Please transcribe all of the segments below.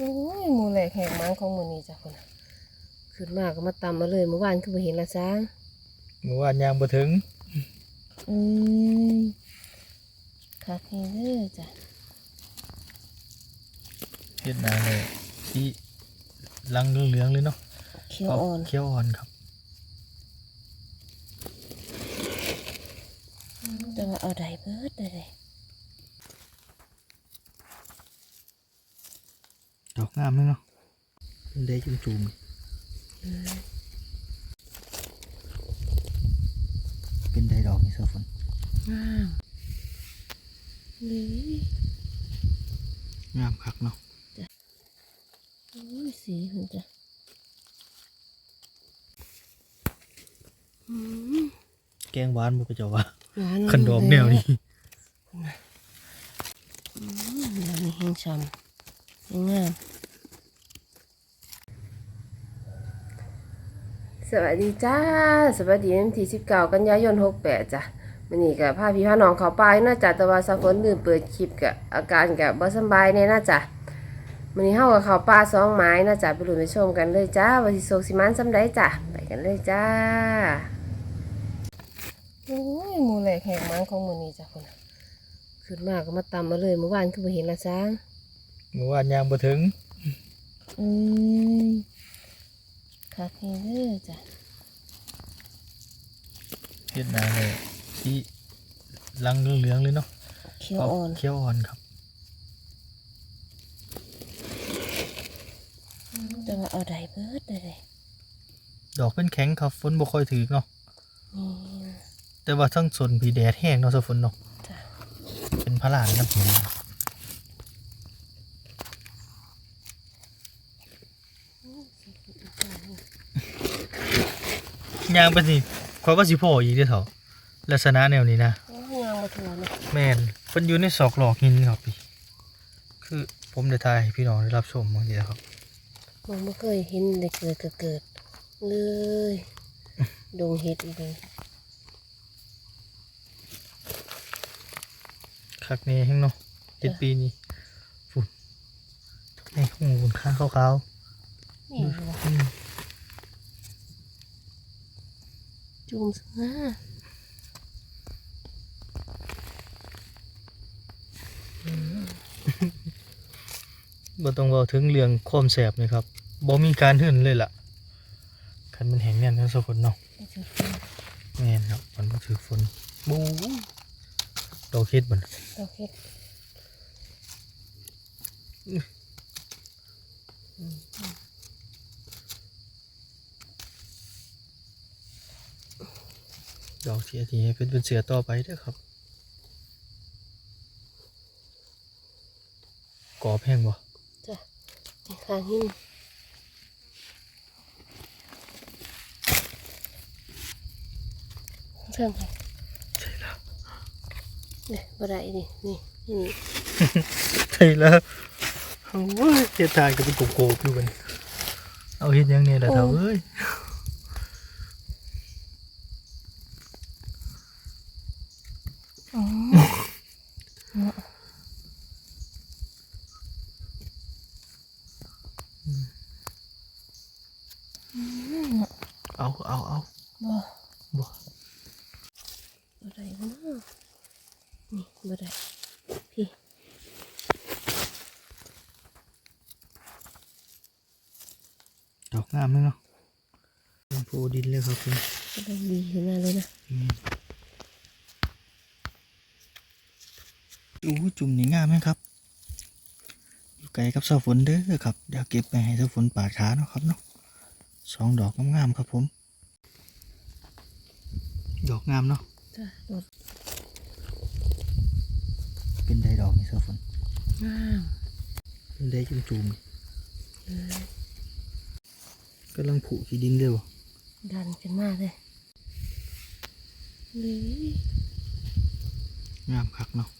โอ้ยหมูแหลกแหกมันของหมูนี้จ้ะคนน่ะขึ้นมาก็มาตำมาเลยเมื่อวานคือบ่เห็นละจ้างเมื่อวานยางบ่ถึงอืมคักนี่เด้อจ้ะเฮ็ดนาเลยที่ลังเหลืองๆเลยเนาะเขียวอ่อนเขียวอ่อนครับแต่ว่าเอาได้เบิดได้เลย ดอกงามเลยเนาะเป็นได้จุ่มจุ่มเป็นได้ดอกนี่เสือฝนงามนี่งามคักเนาะโอ้ยสีมันจ้ะอืมแกงหวานบ่ไปเจ้าว่าหวานขันดอกแนวนี้อืมแนวนี้แห้งช้ำแห้งงาม สวัสดีจ้าสวัสดีวันที่19กันยายน68จ้ะมื้อนี้ก็พาพี่พาน้องเขาไปเนาะจ้ะแต่ว่าสักคนลืมเปิดคลิปก็อาการก็บ่สำบายแน่นะจ้ะมื้อนี้เฮากับเขาป่าสองไม้นะจ้ะไปลุ้นไปชมกันเลยจ้าว่าสิโศกสิมันซำใดจ้ะไปกันเลยจ้าโอ้ยหมูแหลกแหกมันของมื้อนี้จ้ะคนน่ะขึ้นมาก็มาตำมาเลยเมื่อวานคือบ่เห็นละจ้างเมื่อวานยางบ่ถึงอืม คักนี่เด้อจ้ะเฮ็ดนาเลยที่ลังเหลืองๆเลยเนาะเขียวอ่อนเขียวอ่อนครับแต่ว่าเอาได้เบิดได้เลยดอกเป็นแข็งครับฝนบ่ค่อยถึกเนาะนี่แต่ว่าทั้งสนผีแดดแห้งเนาะเสือฝนเนาะจ้ะเป็นพระลานน้ำหิน ยางไปสิขอยว่าสิพ่ออีกเด้อเถอะลักษณะแนวนี้นะโอ้ยงามมาทัวเนาะแม่นเพิ่นอยู่ในศอกหลอกหินครับพี่คือผมได้ทายให้พี่น้องได้รับชมบางทีนะครับมันไม่เคยเห็นเด็กเกิดก็เกิดเลยดงเห็ดอีกเลยคักนี้แห้งเนาะเจ็ดปีนี้ฝุ่นในหูบุญข้างขาวนี่ว่ะๆอืม จุ่มซะนะบ่ต้องเว้าถึงเรื่องความแสบเลยครับบ่มีการหื่นเลยล่ะคันมันแห้งแน่นทั้งสองคนเนาะไอ้จุดไฟแม่นครับมันบ่ถือฝนบูดอกเฮ็ดบ่นดอกเห็ดดอ กเสียทีให้เป็นเป็นเสือต่อไปเด้อครับกรอบแห้งบ่จ้ะนี่ข้างหินเพิ่มไปใช่แล้วเนี่ยบ่ได้นี่นี่นี่ใช่แล้วโอ้ยเฮ็ดทานก็เป็นโกบๆอยู่กันเอาเฮ็ดหยังเนี่ยล่ะเฒ่าเอ้ย อ๋อเอาเอาเอาบ่บ่บ่ได้บ่เนาะนี่บ่ได้พี่ดอกงามเลยเนาะเป็นปูดินเลยครับคุณก็ได้ดีขึ้นมาเลยนะ อู้จุ่มนี่งามไหมครับ อยู่ไกลกับเสาฝนเด้อครับ เดี๋ยวเก็บไปให้เสาฝนปาดขาเนาะครับเนาะสองดอกงามๆครับผม ดอกงามเนาะจ้ะดดเป็นไดดอกนี่เสาฝนงามเป็นไดจุ่มๆกำลังผุขี้ดินเร็วดันขึ้นมาเลยนี่งามคักเนาะข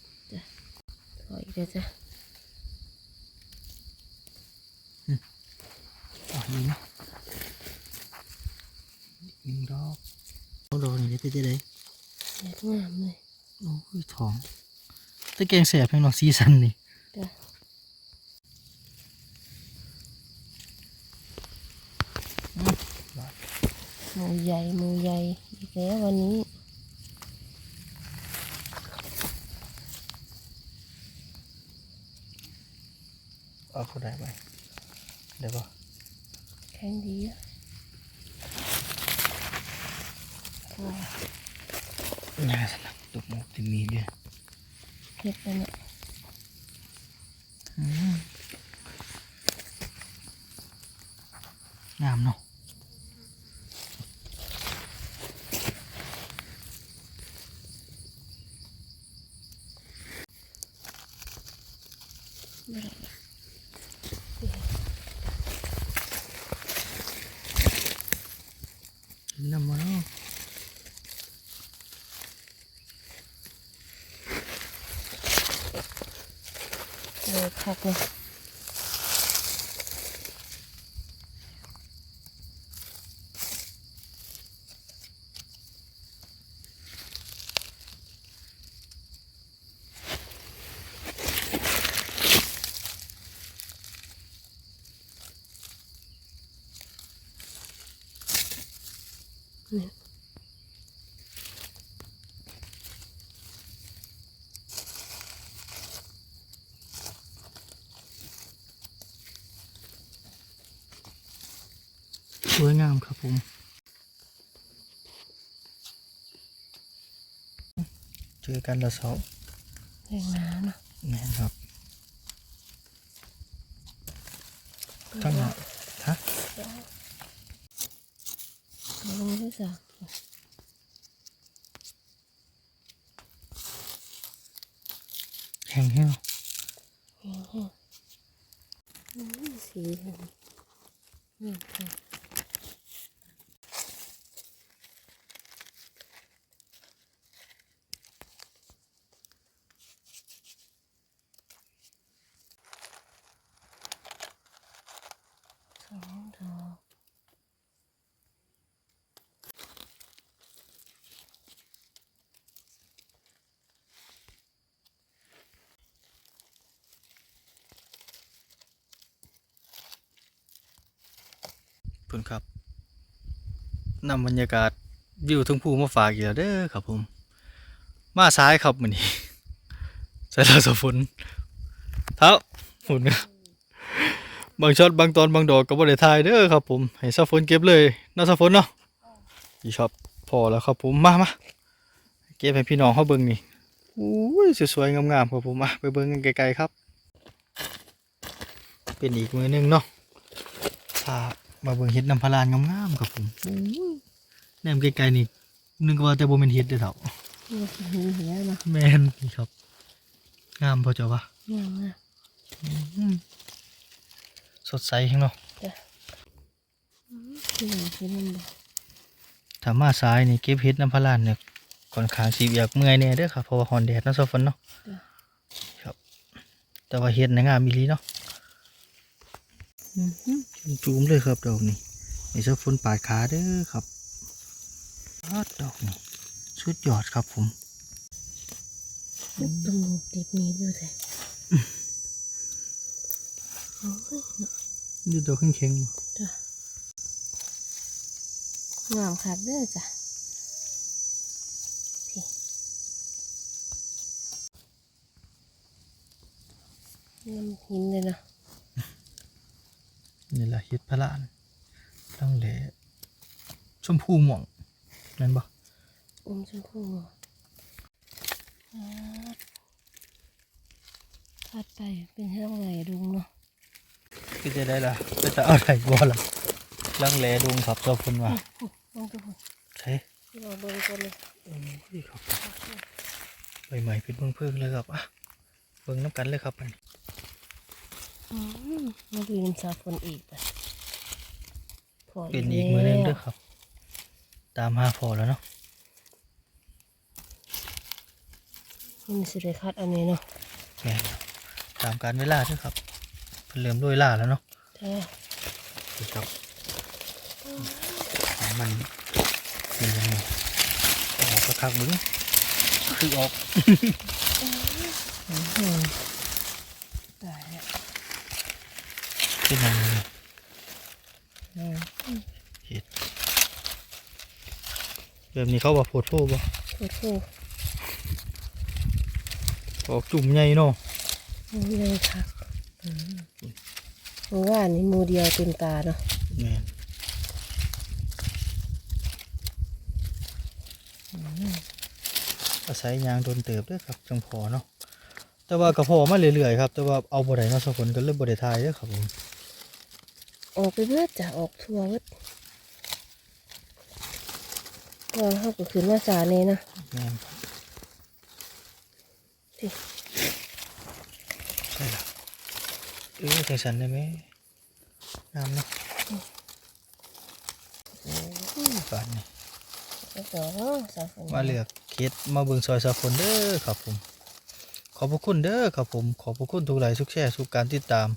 อีกเด้อจ้ะอ๋อนี่นะยิงดอกเขาดอกนี่ได้จะได้แดดงามเลยโอ้ยทองตะแกงแสบเพียงหนอกซีซันนี่หมูใหญ่หมูใหญ่อีกแล้ววันนี้ เอาเขาได้ไหมได้ปะแข็งดีอะโอ้ง่ายสนับตุกหมกติมีด้วยเฮ็ดแล้วเนี่ยงามเนาะ ไม่ได้ละ น้ำมันเนาะ เลยคักเลยเนี่ย ส วยงามครับผมเจอกันละเสาร์แรงน้ำเนาะแม่นครับทั้งหมดฮะเอาลงด้วยจ้ะแห้งแห้งแห้งแห้งอืมสีมันนี่ค่ะสองดอก เพื่อ นครับนำบรรยากาศวิวทั้งภูมาฝากอีกแล้วเด้อครับผม มาซ้ายครับมันนี้ใส่ลาสฝนเท้าฝุ่นครับบางช็อตบางตอนบางดอกก็บ่ได้ถ่ายเด้อครับผม ให้ซาฝนเก็บเลยน่าซาฝนเนาะอีชอบพอแล้วครับผมมามาเก็บให้พี่น้องเขาเบิ่งนี่อุ้ยสวยๆงามๆครับผมมาไปเบิ่งกันไกลๆครับ เป็นอีกมือหนึงเนาะพา มาเบิ่งเห็ดน้ำพะลานงามๆครับผมอุ้ยแนมไกลๆนี่นึกว่าแต่บ่แม่นเห็ดเด้อเฒ่านี่คือหินเหียเนาะแม่นนี่ครับ งามพอเจ้าวะงามนะอืมสดใสแฮงเนาะที่ไหนที่นั่นบ่ถ้ามาซ้ายนี่เก็บเห็ดน้ำพะลานเนี่ยค่อนข้างสิอยากเมื่อยแน่เด้อครับเพราะว่าฮอนแดดเนาะโซฟนเนาะครับ แต่ว่าเห็ดในะงามอีหลีเนาะอื้อหือ จูมๆเลยครับดอกนี้นี่โซฟนปาดขาเด้อครับปาดดอกนี้สุดยอดครับผมตรงติดมีดด้วยแต่โอ้ยนี่ดอกเข็งๆบ่จ้ะงามคักเด้อจ้ะพี่น้ำหินเลยเนาะ นี่แหละเห็ดพะลานต้องแหลชมพูม่วงนั่นบ่อมชมพูคัดไปเป็นเรื่องไรดุงเนาะก็จะได้ละก็จะเอาไหนบ่ล่ะลังแหลดงครับเจ้าคนว่าลองดูใช่เราเบิ่งกันเลยโอ้ยครับใบใหม่เป็นเพิ่งเพิ่งๆเลยครับอะเบิ่งน้ำกันเลยครับอัน นี้อืมมาดูน้ำสาฝนอีกอะพอเป็นอีกมือหนึงเด้วยครับ ตามหาพอแล้วเนาะมันสิได้คัดอันนี้เนาะแม่นตามการเวลาเด้วยครับเพิ่นเริ่มด้วยล่าแล้วเนาะใช่นี่ครับหามันเป็นยังไงออกสักคักมึงคือออก ตายแล้ว เป็นยังไงอืมเห็ดแบบนี้เขาว่าโพดโพบ่โอ้โหออกจุ่มใหญ่เนาะเลยค่ะเมื่อวานนี้หมูเดียวเต็มตาเนาะแม่นอาศัยยางโดนเติบด้วยครับจังพอเนาะแต่ว่ากระพอมาเรื่อยๆครับ แต่ว่าเอาบ่ได้เนาะสักคนก็เลยบ่ได้ทายเด้อครับผม ออกไปเบิดจ้ะออกทั่วเบิดก็เขาก็ขึ้นมาสาเน่นะแม่นครับสิใช่ละเออจังสันได้ไหมน้ำเนาะบาดนี่แล้วก็สาฝนมาเลือกเคสมาเบิ่งซอยสาฝนเด้อครับผม ขอบพระคุณเด้อครับผม ขอบพระคุณทุกไลค์ทุกแชร์ทุกการติดตาม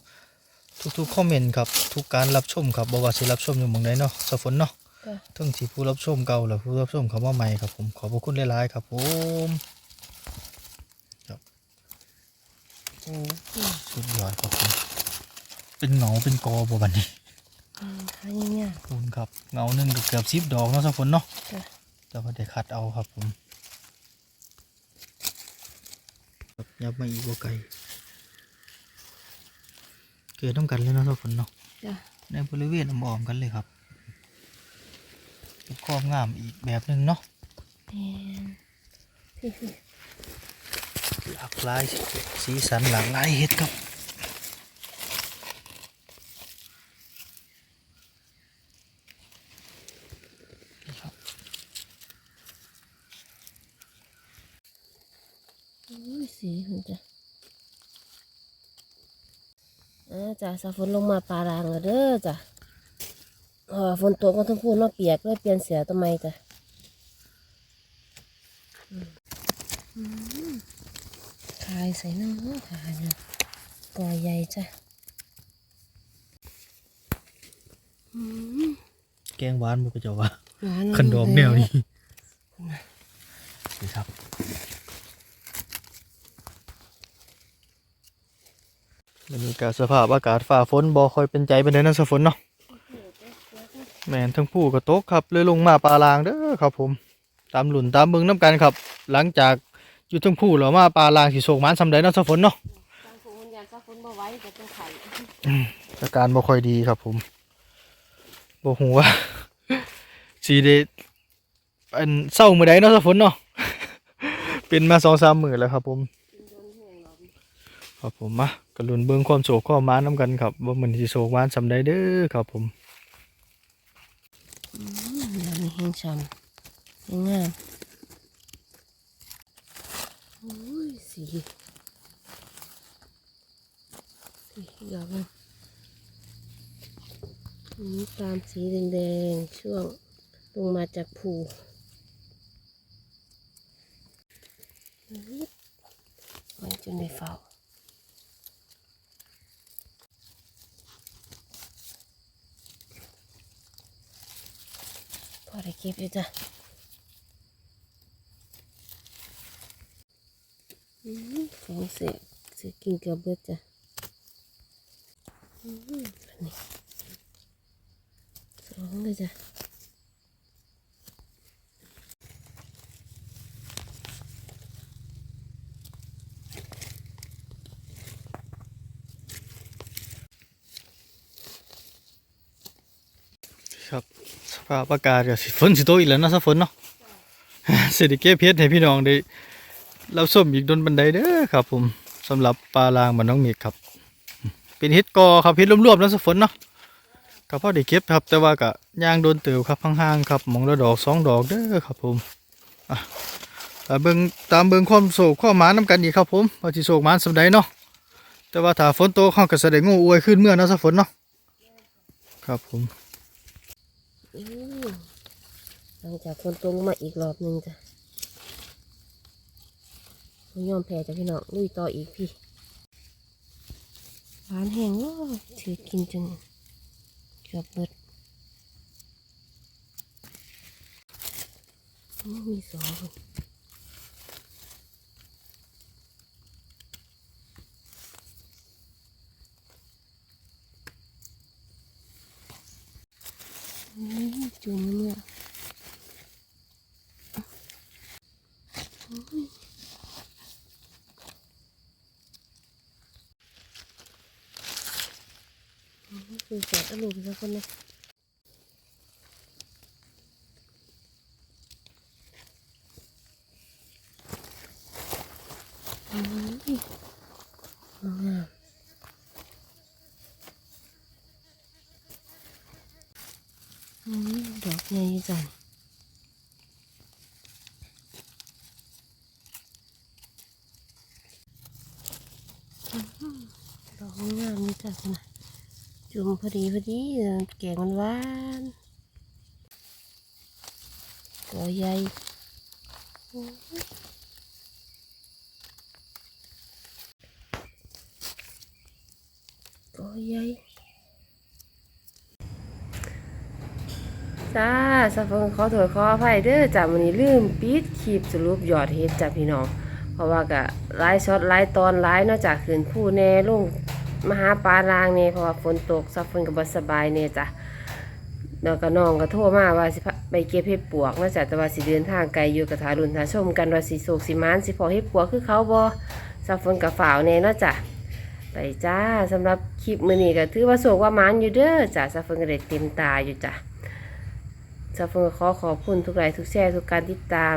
ทุกๆคอมเมนต์ครับทุกการรับชมครับบ่ว่าสิรับชมอยู่หม่องใดเนาะสาฝนเนาะจ้ะ ทั้งที่ผู้รับชมเก่าและผู้รับชมเขามาใหม่ครับผมขอบพระคุณหลายๆครับผมอืมสุดยอดครับผมเป็นเหงาเป็นกอบ่บัดนี้อืมทางเงี้ยขอบคุณครับเงาหนึ่งก็เกือบสิบดอกเนาะสักคนเนาะจ้ะ แต่ว่าได้คัดเอาครับผมครับยับมาอีกว่าไก่ เกิดต้องกันเลยเนาะสักคนเนาะจ้ะในบริเวณอ้อมๆกันเลยครับเป็นครอบงามอีกแบบหนึ่งเนาะแม่นพี่พี่หลากหลายสีสันหลากหลายเห็ดครับนี่ครับ อุ้ยสีมันจ้ะอ่า จ้ะสาฝนลงมาปลารางแล้วเด้อจ้ะเออฝนตกก็ทั้งพูนมาเปียกเลยเปลี่ยนเสียทำไมจ้ะอืมอืมขายใส่น้ำขายเนี่ยกอใหญ่จ้ะอืมแกงหวานบุกเจ้าว่าหวานขันดอกแนวนี้นี่ครับ บรรยากาศสภาพอากาศฝ่าฝนบ่ค่อยเป็นใจเป็นไดนะสฝนเนาะแม่นทั้งผู้ก็ตกครับเลยลงมาปลาลางเด้อครับผม ตามหลุนตามเบิงน้ำกันครับ หลังจากอยู่ทั้งผู้แล้วมาปลาลางสิโศกหมันสำใดเนาะสฝนเนาะบางคนอยากสาฝนบ่ไหว้แต่ต้องไข่อาการบ่ค่อยดีครับผมบ่ฮู้ว่าสิได้อันเศร้ามื้อใดเนาะสฝนเนาะเป็นมา2-3มื้อแล้วครับผม ครับผมมา ก็ลุ้นเบิ่งความโศกความหมานนํกันครับว่ามันสิโศกหวานสำใดเด้อครับผมอืมเดี๋ยวนี้แห้งช้ำแห้งงามโอ้ยสีสีดอกมันอันนี้ตามสีแดงๆช่วงลงมาจากผูอื้อมันจนได้เฝ้า พอได้เก็บอยู่จ้ะอืมของเสียเสียกินเกือบเบิดจ้ะอืมอันนี้สองเลยจ้ะ ครับ สภาพอากาศก็สิฝนสิตอีกแล้วนะสฝนเนาะสิได้เก็บเฮ็ดให้พี่น้องได้รับชมอีกดนบันไดเด้อครับ ผมสำหรับปลาลางบ้านน้องเมฆครับ เป็นเฮ็ดกอครับเฮ็ดรวมๆแล้วสฝนเนาะก็พอได้เก็บครับ แต่ว่าก็ย่างโดนเติบครับห่างๆครับมองละดอกสองดอกเด้อครับ ผมอะเบิ่งตามเบิ่งความโศกความหมานำกันอีกครับ ผมว่าสิโศกหมานสำใดเนาะแต่ว่าถ้าฝนตกเฮาก็สิได้งูอวยขึ้นเมื่อเนาะสฝนเนาะครับผม หลังจากคนตรงมาอีกรอบหนึ่งจ้ะไม่ยอมแพ้จ้ะพี่น้องลุยต่ออีกพี่หวานแห้งว้าถือกินจนเกือบเบิดอืมมีสองคน จุ่มเนี่ยคือแสบอารมณ์สักคนนะ ดอกงามนี่จ้ะคุณนะจุ่มพอดีพอดีเออแกงมันหวานตัวใหญ่ตัวใหญ่จ้าสะเฟิงขอโทษขออภัยเด้อจ้าวันนี้ลืมปิดคลิปสรุปยอดเฮ็ดจ้าพี่น้องเพราะว่ากะไลฟ์ช็อตไลฟ์ตอนไลฟ์นอกจากคืนผู้แน่ลง มาหาปลาลางเนี่ยเพราะว่าฝนตกสะเฟิงก็บ่สบายเนี่ยจ้ะแล้วก็น้องก็โทรมาว่าสิไปเก็บเห็ดปวกมาจากแต่ว่าสิเดินทางไกลอยู่กับทารุณทาชมกันว่าสิโศกสิมานสิพอเห็ดปวกคือเขาบ่สะเฟิงกับฝ่าวแน่เนะจ้ะไปจ้าสำหรับคลิปมือนี้ก็ถือว่าโศกว่ามานอยู่เด้อจ้ะสะเฟิงก็ได้เต็มตาอยู่จ้ะซาเฟอร์ขอขอบคุณทุกไลค์ทุกแชร์ทุกการติดตาม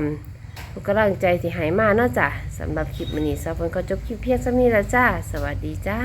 ทุกกำลังใจที่หายมาเนาะจ้ะสำหรับคลิปวันนี้ซาเฟนก็จบคลิปเพียงเท่านี้แล้วจ้า สวัสดีจ้า